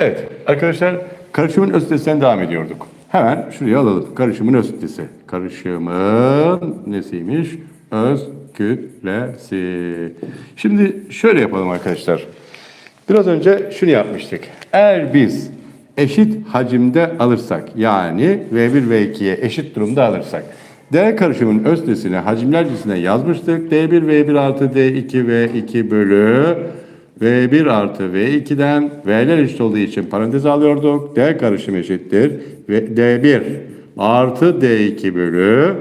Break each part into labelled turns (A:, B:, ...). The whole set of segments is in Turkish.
A: Evet arkadaşlar karışımın öz kütlesinden devam ediyorduk. Hemen şuraya alalım. Karışımın öz kütlesi. Karışımın nesiymiş? Öz kütlesi. Şimdi şöyle yapalım arkadaşlar. Biraz önce şunu yapmıştık. Eğer biz eşit hacimde alırsak yani V1 V2'ye eşit durumda alırsak D karışımın öz kütlesini hacimler cinsine yazmıştık. D1 V1 artı D2 V2 bölü V1 artı V2'den V'ler eşit olduğu için parantez alıyorduk. D karışım eşittir. Ve D1 artı D2 bölü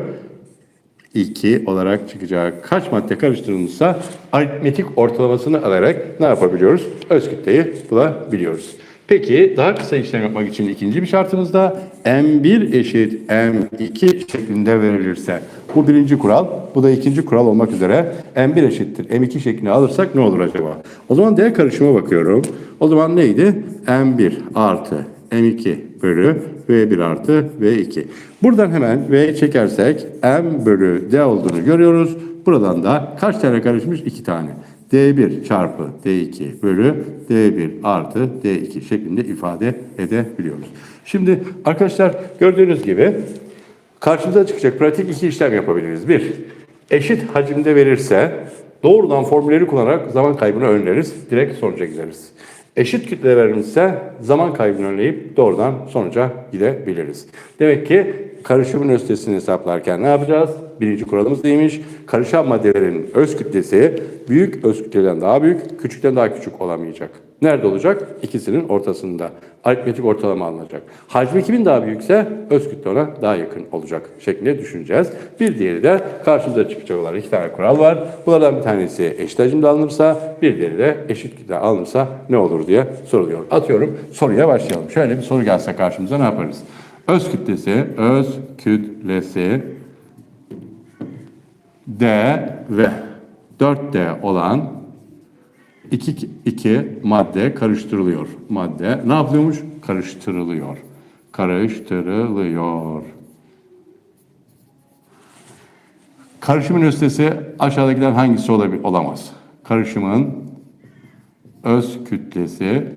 A: 2 olarak çıkacak. Kaç madde karıştırılmışsa aritmetik ortalamasını alarak ne yapabiliyoruz? Öz kütleyi bulabiliyoruz. Peki daha kısa işlem yapmak için ikinci bir şartımız da M1 eşit M2 şeklinde verilirse. Bu birinci kural, bu da ikinci kural olmak üzere M1 eşittir M2 şeklini alırsak ne olur acaba? O zaman D karışıma bakıyorum. O zaman neydi? M1 artı M2 bölü V1 artı V2. Buradan hemen V'yi çekersek M bölü D olduğunu görüyoruz. Buradan da kaç tane karışmış? 2 tane. D1 çarpı D2 bölü D1 artı D2 şeklinde ifade edebiliyoruz. Şimdi arkadaşlar gördüğünüz gibi karşımıza çıkacak pratik iki işlem yapabiliriz. Bir, eşit hacimde verirse doğrudan formülleri kullanarak zaman kaybını önleriz. Direkt sonuca gideriz. Eşit kütle verilmişse zaman kaybını önleyip doğrudan sonuca gidebiliriz. Demek ki karışımın öz kütlesini hesaplarken ne yapacağız? Birinci kuralımız neymiş? Karışan maddelerin öz kütlesi büyük öz kütleden daha büyük, küçükten daha küçük olamayacak. Nerede olacak? İkisinin ortasında. Aritmetik ortalama alınacak. Hacmi kimin daha büyükse öz kütle ona daha yakın olacak şeklinde düşüneceğiz. Bir diğeri de karşımıza çıkacak olan iki tane kural var. Bunlardan bir tanesi eşit hacimde alınırsa, bir diğeri de eşit kütle alınırsa ne olur diye soruluyor. Atıyorum soruya başlayalım. Şöyle bir soru gelse karşımıza ne yaparız? Öz kütlesi, öz kütlesi D ve 4D olan iki, iki madde karıştırılıyor. Madde ne yapılıyormuş? Karıştırılıyor. Karıştırılıyor. Karışımın östesi aşağıdakilerden hangisi olabilir, olamaz? Karışımın öz kütlesi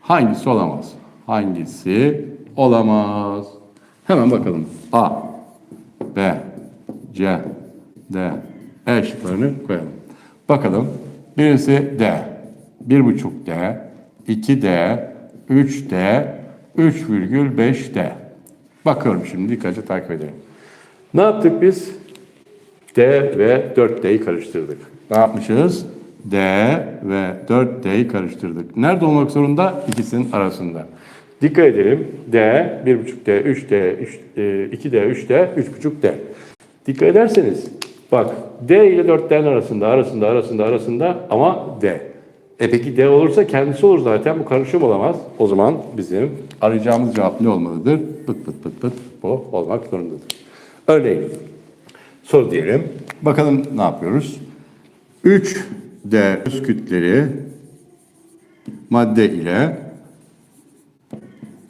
A: hangisi olamaz? Hangisi olamaz? Hemen bakalım. A, B, C, D, E şıklarını koyalım. Bakalım. Birisi D, 1,5D, 2D, 3D, 3,5D. Bakıyorum şimdi dikkatli takip edelim. Ne yaptık biz? D ve 4D'yi karıştırdık. Ne yapmışız? D ve 4D'yi karıştırdık. Nerede olmak zorunda? İkisinin arasında. Dikkat edelim. D, 1,5D, 3D, 3, e, 2D, 3D, 3,5D. Dikkat ederseniz bak D ile 4D'nin arasında, arasında, arasında, arasında ama D. E peki D olursa kendisi olur zaten bu karışım olamaz. O zaman bizim arayacağımız cevap ne olmalıdır? Pıt pıt pıt pıt bu olmak zorundadır. Örneğin soru diyelim. Bakalım ne yapıyoruz? 3D öz kütleri madde ile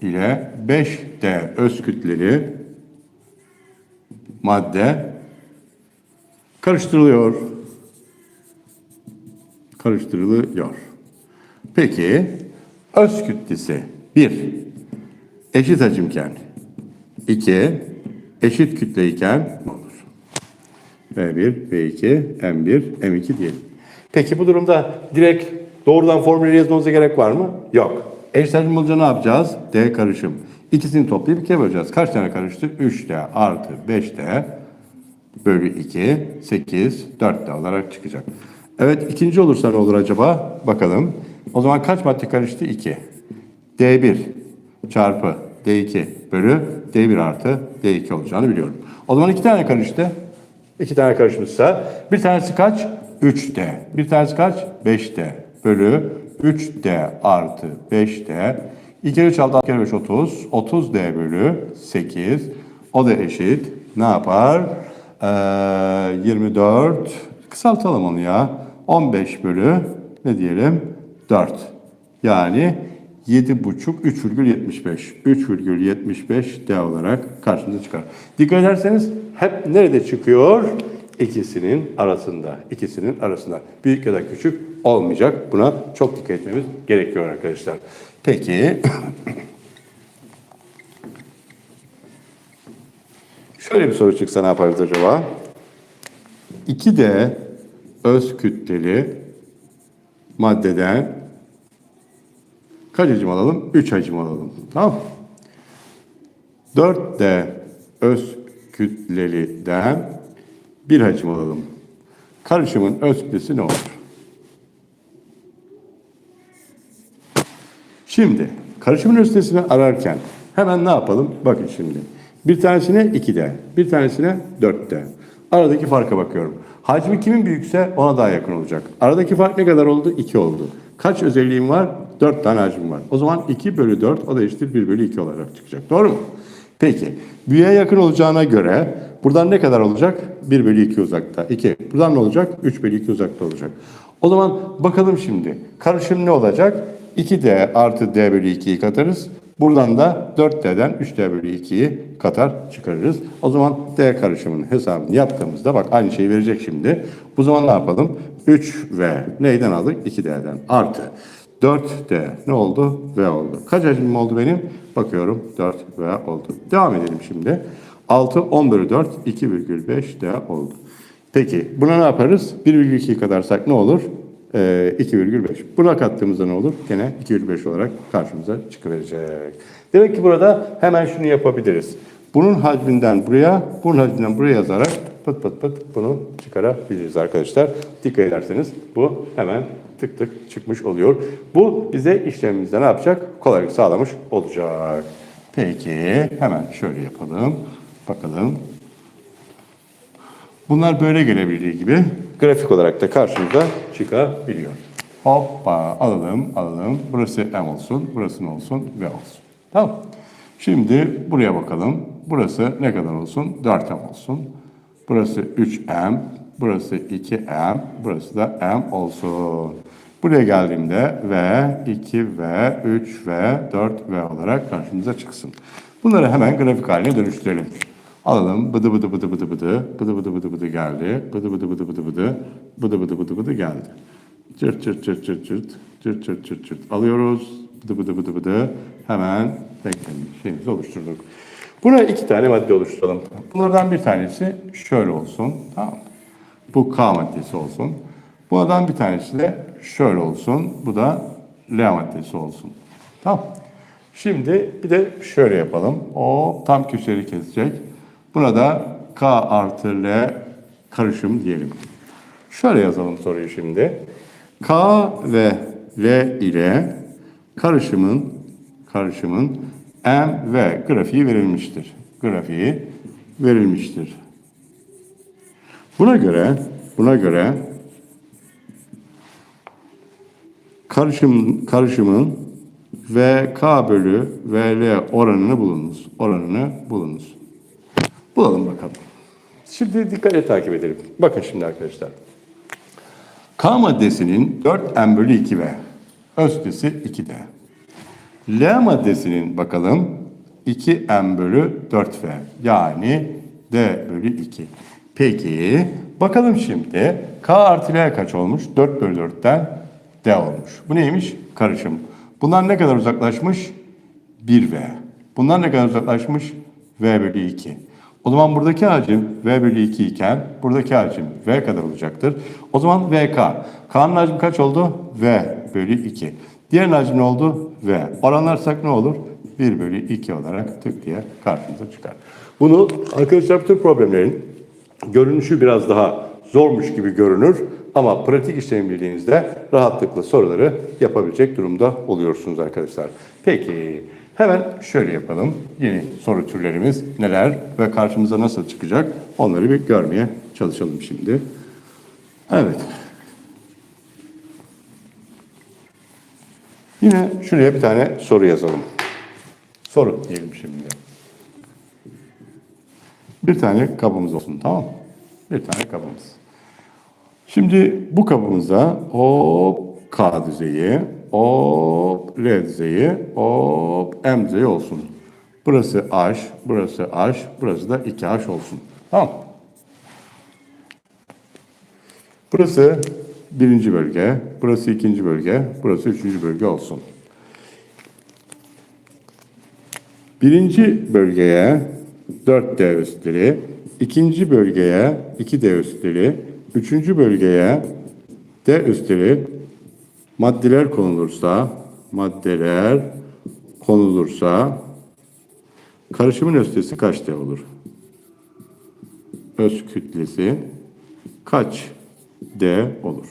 A: ile 5D öz kütleri madde karıştırılıyor. Karıştırılıyor. Peki öz kütlesi 1 eşit hacimken 2 eşit kütleyken olur? V1, V2, M1, M2 diyelim. Peki bu durumda direkt doğrudan formülü yazmamıza gerek var mı? Yok. Hacim olunca ne yapacağız? D karışım. İkisini toplayıp ikiye böleceğiz. Kaç tane karıştı? 3D artı 5D bölü 2, 8, 4D olarak çıkacak. Evet ikinci olursa ne olur acaba? Bakalım. O zaman kaç madde karıştı? 2. D1 çarpı D2 bölü D1 artı D2 olacağını biliyorum. O zaman iki tane karıştı. İki tane karışmışsa bir tanesi kaç? 3D. Bir tanesi kaç? 5D bölü 3D artı 5D. 2 kere 3 6 6 kere 5 30. 30D bölü 8. O da eşit. Ne yapar? Ee, 24. Kısaltalım onu ya. 15 bölü ne diyelim? 4. Yani 7,5 3,75. 3,75 D olarak karşımıza çıkar. Dikkat ederseniz hep nerede çıkıyor? İkisinin arasında. İkisinin arasında. Büyük ya da küçük olmayacak. Buna çok dikkat etmemiz gerekiyor arkadaşlar. Peki. Şöyle bir soru çıksa ne yaparız acaba? 2D öz kütleli maddeden kaç hacim alalım? 3 hacim alalım. Tamam mı? 4D öz kütleliden bir hacim alalım. Karışımın öz kütlesi ne olur? Şimdi karışımın öz kütlesini ararken hemen ne yapalım? Bakın şimdi. Bir tanesine 2D, bir tanesine 4D. Aradaki farka bakıyorum. Hacmi kimin büyükse ona daha yakın olacak. Aradaki fark ne kadar oldu? 2 oldu. Kaç özelliğim var? 4 tane hacim var. O zaman 2 bölü 4 o da eşittir 1 bölü 2 olarak çıkacak. Doğru mu? Peki. Büyüğe yakın olacağına göre buradan ne kadar olacak? 1 bölü 2 uzakta. 2. Buradan ne olacak? 3 bölü 2 uzakta olacak. O zaman bakalım şimdi. Karışım ne olacak? 2D artı D bölü 2'yi katarız. Buradan da 4D'den 3D bölü 2'yi katar çıkarırız. O zaman D karışımının hesabını yaptığımızda bak aynı şeyi verecek şimdi. Bu zaman ne yapalım? 3V neyden aldık? 2D'den artı 4D ne oldu? V oldu. Kaç hacmim oldu benim? Bakıyorum 4V oldu. Devam edelim şimdi. 6, 10 bölü 4, 2,5D oldu. Peki buna ne yaparız? 1,2 kadarsak ne olur? Ee, 2,5. Buna kattığımızda ne olur? Gene 2,5 olarak karşımıza çıkıverecek. Demek ki burada hemen şunu yapabiliriz. Bunun hacminden buraya, bunun hacminden buraya yazarak pıt pıt pıt bunu çıkarabiliriz arkadaşlar. Dikkat ederseniz bu hemen tık tık çıkmış oluyor. Bu bize işlemimizde ne yapacak? Kolaylık sağlamış olacak. Peki hemen şöyle yapalım. Bakalım. Bunlar böyle gelebildiği gibi grafik olarak da karşımıza çıkabiliyor. Hoppa alalım alalım. Burası M olsun, burası ne olsun? V olsun. Tamam. Şimdi buraya bakalım. Burası ne kadar olsun? 4M olsun. Burası 3M, burası 2M, burası da M olsun. Buraya geldiğimde V, 2V, 3V, 4V olarak karşımıza çıksın. Bunları hemen grafik haline dönüştürelim. Alalım. Bıdı bıdı bıdı bıdı bıdı. Bıdı bıdı bıdı bıdı geldi. Bıdı bıdı bıdı bıdı bıdı. Bıdı bıdı bıdı bıdı geldi. Çırt çırt çırt çırt çırt. Çırt çırt çırt çırt. Alıyoruz. Bıdı bıdı bıdı bıdı. Hemen denklem şeyimizi oluşturduk. Buna iki tane madde oluşturalım. Bunlardan bir tanesi şöyle olsun. Tamam? Bu K maddesi olsun. Bunlardan bir tanesi de şöyle olsun. Bu da L maddesi olsun. Tamam. Şimdi bir de şöyle yapalım. O tam köşeleri kesecek. Buna da K artı L karışım diyelim. Şöyle yazalım soruyu şimdi. K ve L ile karışımın karışımın M ve grafiği verilmiştir. Grafiği verilmiştir. Buna göre buna göre karışım karışımın VK bölü VL oranını bulunuz. Oranını bulunuz. Bulalım bakalım. Şimdi dikkatle takip edelim. Bakın şimdi arkadaşlar. K maddesinin 4M bölü 2V. Öz kütlesi 2D. L maddesinin bakalım 2M bölü 4V. Yani D bölü 2. Peki bakalım şimdi K artı L kaç olmuş? 4 bölü 4'ten D olmuş. Bu neymiş? Karışım. Bunlar ne kadar uzaklaşmış? 1V. Bunlar ne kadar uzaklaşmış? V bölü 2. O zaman buradaki hacim V bölü 2 iken buradaki hacim V kadar olacaktır. O zaman VK. K'nın hacmi kaç oldu? V bölü 2. Diğer hacim ne oldu? V. Oranlarsak ne olur? 1 bölü 2 olarak tık diye karşımıza çıkar. Bunu arkadaşlar bütün problemlerin görünüşü biraz daha zormuş gibi görünür ama pratik işlem bildiğinizde rahatlıkla soruları yapabilecek durumda oluyorsunuz arkadaşlar. Peki hemen şöyle yapalım. Yeni soru türlerimiz neler ve karşımıza nasıl çıkacak onları bir görmeye çalışalım şimdi. Evet. Yine şuraya bir tane soru yazalım. Soru diyelim şimdi. Bir tane kabımız olsun tamam? Bir tane kabımız. Şimdi bu kabımıza hop K düzeyi, hop L düzeyi, hop M düzeyi olsun. Burası H, burası H, burası da 2H olsun. Tamam? Burası birinci bölge, burası ikinci bölge, burası üçüncü bölge olsun. Birinci bölgeye 4D üstleri, ikinci bölgeye 2D üstleri, üçüncü bölgeye D üstleri maddeler konulursa, maddeler konulursa karışımın östesi kaç D olur? Öz kütlesi kaç D olur?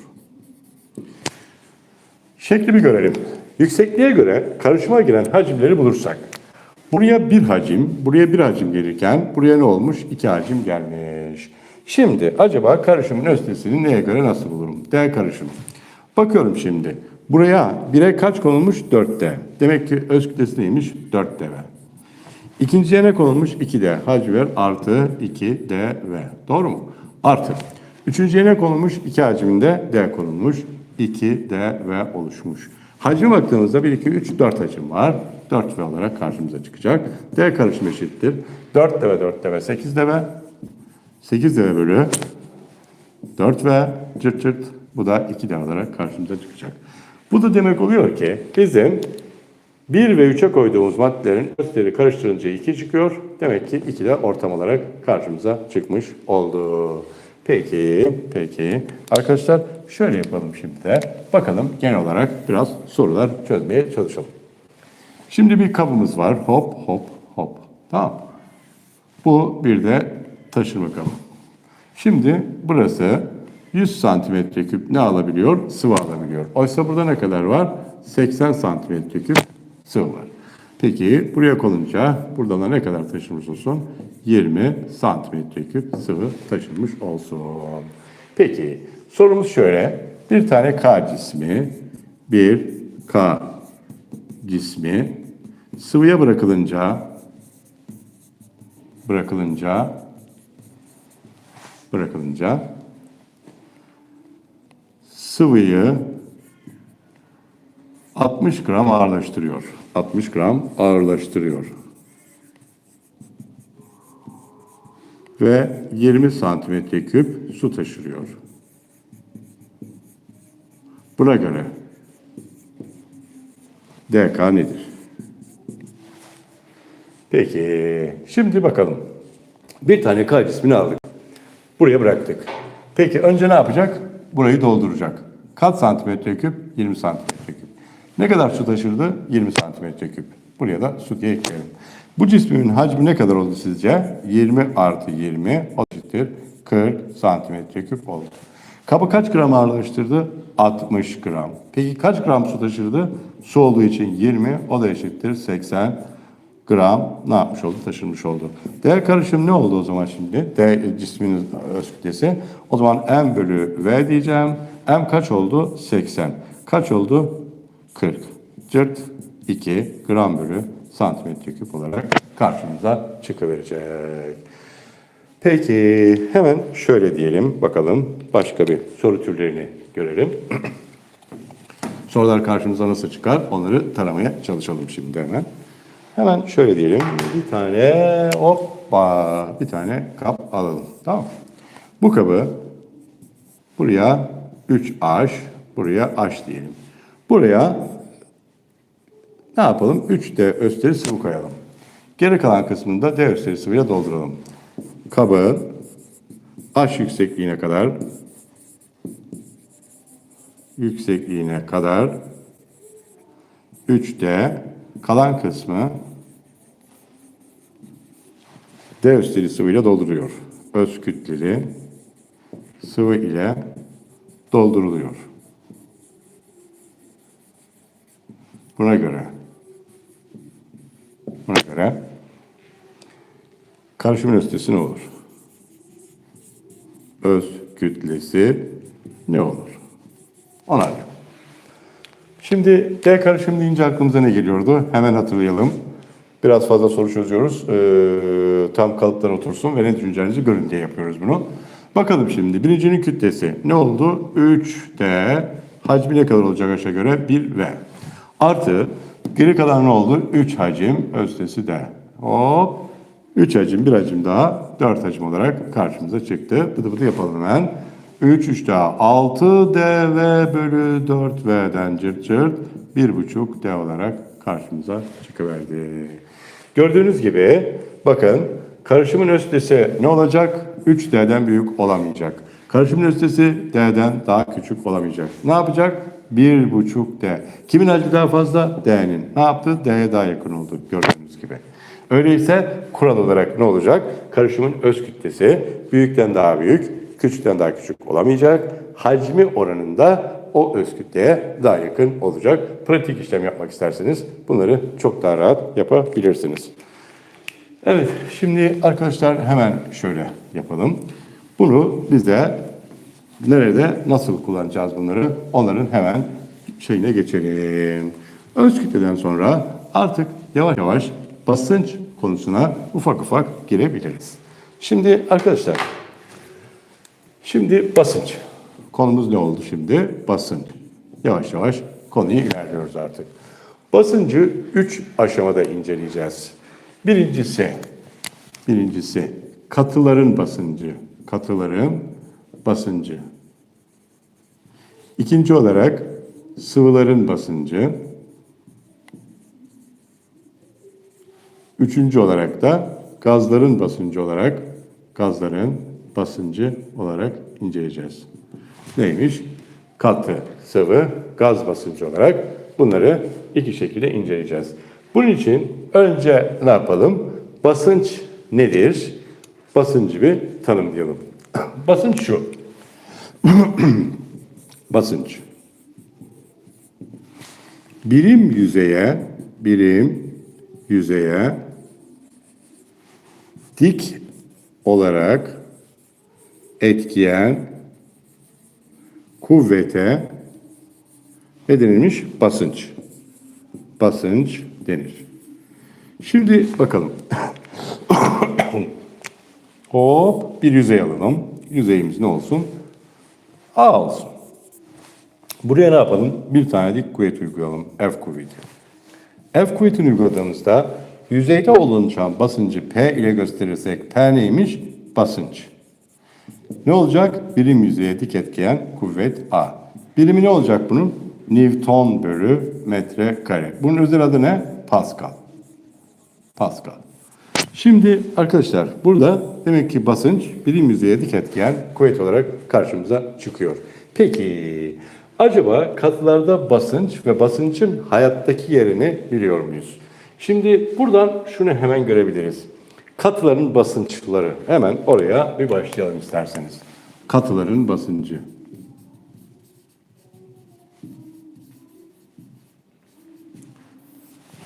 A: Şekli bir görelim. Yüksekliğe göre karışıma giren hacimleri bulursak. Buraya bir hacim, buraya bir hacim gelirken buraya ne olmuş? İki hacim gelmiş. Şimdi acaba karışımın östesini neye göre nasıl bulurum? D karışım. Bakıyorum şimdi. Buraya bire kaç konulmuş? 4D. Demek ki öz kütlesi neymiş? 4D. İkinciye ne konulmuş? 2D. Hacı ver artı 2DV. Doğru mu? Artı. Üçüncüye ne konulmuş? 2 haciminde D konulmuş. 2DV oluşmuş. Hacme baktığımızda 1, 2, 3, 4 hacim var. 4V olarak karşımıza çıkacak. D karışım eşittir. 4DV, 4DV, 8DV. 8DV bölü 4V cırt cırt. Bu da 2D olarak karşımıza çıkacak. Bu da demek oluyor ki bizim 1 ve 3'e koyduğumuz maddelerin özleri karıştırınca 2 çıkıyor. Demek ki 2 de ortam olarak karşımıza çıkmış oldu. Peki, peki. Arkadaşlar şöyle yapalım şimdi de. Bakalım genel olarak biraz sorular çözmeye çalışalım. Şimdi bir kabımız var. Hop, hop, hop. Tamam. Bu bir de taşırma kabı. Şimdi burası 100 santimetre küp ne alabiliyor? Sıvı alabiliyor. Oysa burada ne kadar var? 80 santimetre küp sıvı var. Peki buraya konunca buradan da ne kadar taşımış olsun? 20 santimetre küp sıvı taşınmış olsun. Peki sorumuz şöyle. Bir tane K cismi, bir K cismi sıvıya bırakılınca bırakılınca bırakılınca sıvıyı 60 gram ağırlaştırıyor. 60 gram ağırlaştırıyor. Ve 20 santimetre küp su taşırıyor. Buna göre DK nedir? Peki, şimdi bakalım. Bir tane K cismini aldık. Buraya bıraktık. Peki önce ne yapacak? Burayı dolduracak. Kaç santimetre küp? 20 santimetre küp. Ne kadar su taşırdı? 20 santimetre küp. Buraya da su diye ekleyelim. Bu cismimin hacmi ne kadar oldu sizce? 20 artı 20 o eşittir 40 santimetre küp oldu. Kabı kaç gram ağırlaştırdı? 60 gram. Peki kaç gram su taşırdı? Su olduğu için 20 o da eşittir 80 gram ne yapmış oldu? Taşınmış oldu. Değer karışım ne oldu o zaman şimdi? D cisminin öz kütlesi. O zaman M bölü V diyeceğim. M kaç oldu? 80. Kaç oldu? 40. Cırt 2 gram bölü santimetre küp olarak karşımıza çıkıverecek. Peki hemen şöyle diyelim bakalım başka bir soru türlerini görelim. Sorular karşımıza nasıl çıkar onları taramaya çalışalım şimdi hemen. Hemen şöyle diyelim bir tane hoppa bir tane kap alalım tamam? Bu kabı buraya 3H buraya H diyelim. Buraya ne yapalım? 3D österi sıvı koyalım. Geri kalan kısmında D österi sıvıyla dolduralım. Kabı H yüksekliğine kadar yüksekliğine kadar 3D kalan kısmı D üsteli sıvıyla dolduruyor. Öz kütleli sıvı ile dolduruluyor. Buna göre buna göre karışımın östesi ne olur? Öz kütlesi ne olur? Ona göre. Şimdi D karışım deyince aklımıza ne geliyordu? Hemen hatırlayalım. Biraz fazla soru çözüyoruz. Ee, tam kalıplar otursun ve ne düşüneceğinizi görün diye yapıyoruz bunu. Bakalım şimdi. Birincinin kütlesi ne oldu? 3D. Hacmi ne kadar olacak aşağı göre? 1V. Artı geri kalan ne oldu? 3 hacim. Östesi D. Hop. 3 hacim, 1 hacim daha 4 hacim olarak karşımıza çıktı. Bıdı bıdı yapalım hemen. 3, 3 daha 6 dv bölü 4v'den cırt cırt 1,5 d olarak karşımıza çıkıverdi. Gördüğünüz gibi bakın karışımın östesi ne olacak? 3D'den büyük olamayacak. Karışımın östesi D'den daha küçük olamayacak. Ne yapacak? 1,5D. Kimin hacmi daha fazla? D'nin. Ne yaptı? D'ye daha yakın oldu gördüğünüz gibi. Öyleyse kural olarak ne olacak? Karışımın öz kütlesi büyükten daha büyük, küçükten daha küçük olamayacak. Hacmi oranında o öz kütleye daha yakın olacak. Pratik işlem yapmak isterseniz bunları çok daha rahat yapabilirsiniz. Evet, şimdi arkadaşlar hemen şöyle yapalım. Bunu biz de nerede, nasıl kullanacağız bunları onların hemen şeyine geçelim. Öz kütleden sonra artık yavaş yavaş basınç konusuna ufak ufak girebiliriz. Şimdi arkadaşlar, şimdi basınç. Konumuz ne oldu şimdi? Basınç. Yavaş yavaş konuyu ilerliyoruz artık. Basıncı üç aşamada inceleyeceğiz. Birincisi, birincisi katıların basıncı. Katıların basıncı. İkinci olarak sıvıların basıncı. Üçüncü olarak da gazların basıncı olarak gazların basıncı olarak inceleyeceğiz. Neymiş? Katı, sıvı, gaz basıncı olarak bunları iki şekilde inceleyeceğiz. Bunun için önce ne yapalım? Basınç nedir? Basıncı bir tanımlayalım. Basınç şu. Basınç. Birim yüzeye, birim yüzeye dik olarak etkiyen kuvvete ne denilmiş? Basınç. Basınç denir. Şimdi bakalım. Hop bir yüzey alalım. Yüzeyimiz ne olsun? A olsun. Buraya ne yapalım? Bir tane dik kuvvet uygulayalım. F kuvveti. F kuvvetini uyguladığımızda yüzeyde oluşan basıncı P ile gösterirsek P neymiş? Basınç. Ne olacak? Birim yüzeye dik etkiyen kuvvet A. Birimi ne olacak bunun? Newton bölü metre kare. Bunun özel adı ne? Pascal. Pascal. Şimdi arkadaşlar burada demek ki basınç birim yüzeye dik etkiyen kuvvet olarak karşımıza çıkıyor. Peki acaba katılarda basınç ve basınçın hayattaki yerini biliyor muyuz? Şimdi buradan şunu hemen görebiliriz. Katıların basınçları. Hemen oraya bir başlayalım isterseniz. Katıların basıncı.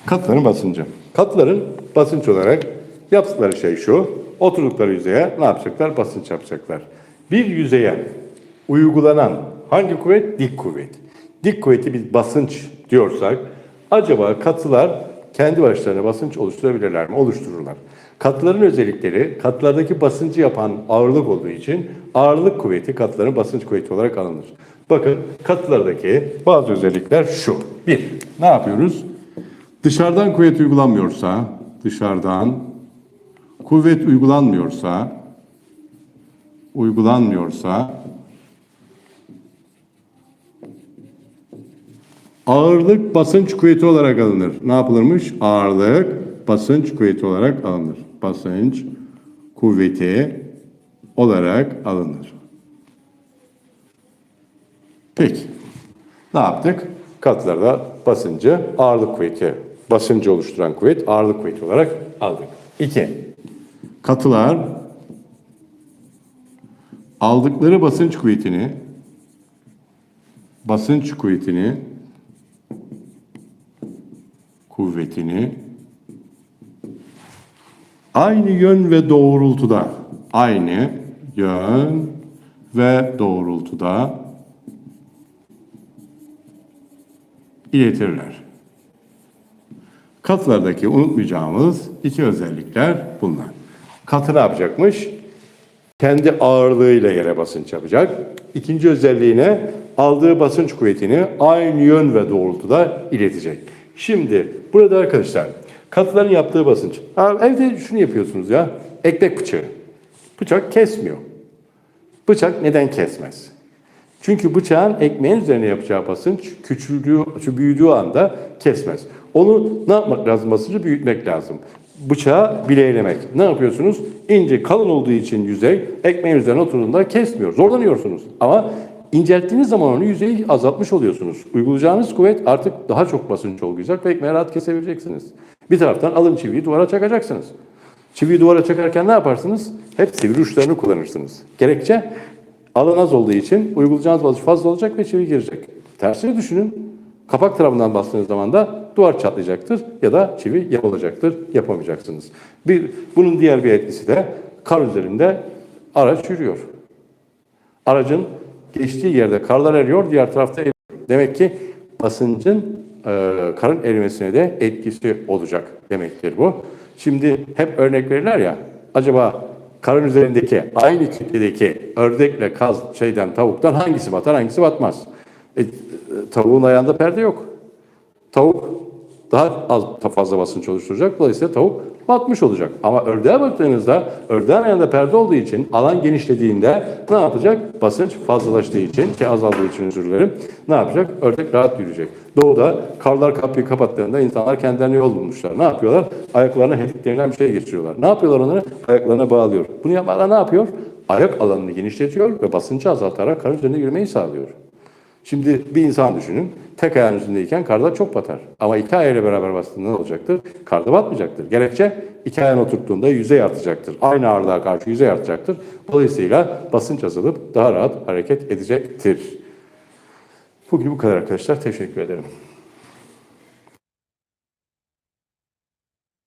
A: Katıların basıncı. Katıların basınç olarak yaptıkları şey şu. Oturdukları yüzeye ne yapacaklar? Basınç yapacaklar. Bir yüzeye uygulanan hangi kuvvet? Dik kuvvet. Dik kuvveti biz basınç diyorsak acaba katılar kendi başlarına basınç oluşturabilirler mi? Oluştururlar. Katıların özellikleri katılardaki basıncı yapan ağırlık olduğu için ağırlık kuvveti katıların basınç kuvveti olarak alınır. Bakın katılardaki bazı özellikler şu. Bir, ne yapıyoruz? Dışarıdan kuvvet uygulanmıyorsa, dışarıdan kuvvet uygulanmıyorsa, uygulanmıyorsa ağırlık basınç kuvveti olarak alınır. Ne yapılırmış? Ağırlık basınç kuvveti olarak alınır. Basınç kuvveti olarak alınır. Peki. Ne yaptık? Katılarda basıncı ağırlık kuvveti, basıncı oluşturan kuvvet ağırlık kuvveti olarak aldık. İki. Katılar aldıkları basınç kuvvetini basınç kuvvetini kuvvetini aynı yön ve doğrultuda aynı yön ve doğrultuda iletirler. Katılardaki unutmayacağımız iki özellikler bunlar. Katı ne yapacakmış? Kendi ağırlığıyla yere basınç yapacak. İkinci özelliğine aldığı basınç kuvvetini aynı yön ve doğrultuda iletecek. Şimdi burada arkadaşlar katıların yaptığı basınç. Ha, evde şunu yapıyorsunuz ya. Ekmek bıçağı. Bıçak kesmiyor. Bıçak neden kesmez? Çünkü bıçağın ekmeğin üzerine yapacağı basınç küçüldüğü, büyüdüğü anda kesmez. Onu ne yapmak lazım? Basıncı büyütmek lazım. bıçağı bileylemek. Ne yapıyorsunuz? İnce kalın olduğu için yüzey ekmeğin üzerine oturduğunda kesmiyor. Zorlanıyorsunuz. Ama incelttiğiniz zaman onu yüzeyi azaltmış oluyorsunuz. Uygulayacağınız kuvvet artık daha çok basınç olacak ve ekmeği rahat kesebileceksiniz. Bir taraftan alın çiviyi duvara çakacaksınız. Çiviyi duvara çakarken ne yaparsınız? Hep sivri uçlarını kullanırsınız. Gerekçe alan az olduğu için uygulayacağınız basınç fazla olacak ve çivi girecek. Tersini düşünün. Kapak tarafından bastığınız zaman da duvar çatlayacaktır ya da çivi yapılacaktır, yapamayacaksınız. Bir, bunun diğer bir etkisi de kar üzerinde araç yürüyor. Aracın geçtiği yerde karlar eriyor, diğer tarafta eriyor. Demek ki basıncın karın erimesine de etkisi olacak demektir bu. Şimdi hep örnek verirler ya, acaba karın üzerindeki aynı kitledeki ördekle kaz şeyden tavuktan hangisi batar hangisi batmaz? E, e, tavuğun ayağında perde yok. Tavuk daha az fazla basınç oluşturacak. Dolayısıyla tavuk batmış olacak. Ama ördeğe baktığınızda ördeğin ayağında perde olduğu için alan genişlediğinde ne yapacak? Basınç fazlalaştığı için ki azaldığı için özür dilerim. Ne yapacak? Ördek rahat yürüyecek. Doğuda karlar kapıyı kapattığında insanlar kendilerine yol bulmuşlar. Ne yapıyorlar? Ayaklarına hedik denilen bir şey geçiriyorlar. Ne yapıyorlar onları? Ayaklarına bağlıyor. Bunu yapmadan ne yapıyor? Ayak alanını genişletiyor ve basıncı azaltarak karın üzerinde yürümeyi sağlıyor. Şimdi bir insan düşünün. Tek ayağın üstündeyken karda çok batar. Ama iki ayağıyla beraber bastığında ne olacaktır? Karda batmayacaktır. Gerekçe iki ayağın oturttuğunda yüzey artacaktır. Aynı ağırlığa karşı yüzey artacaktır. Dolayısıyla basınç azalıp daha rahat hareket edecektir. Bugün bu kadar arkadaşlar. Teşekkür ederim.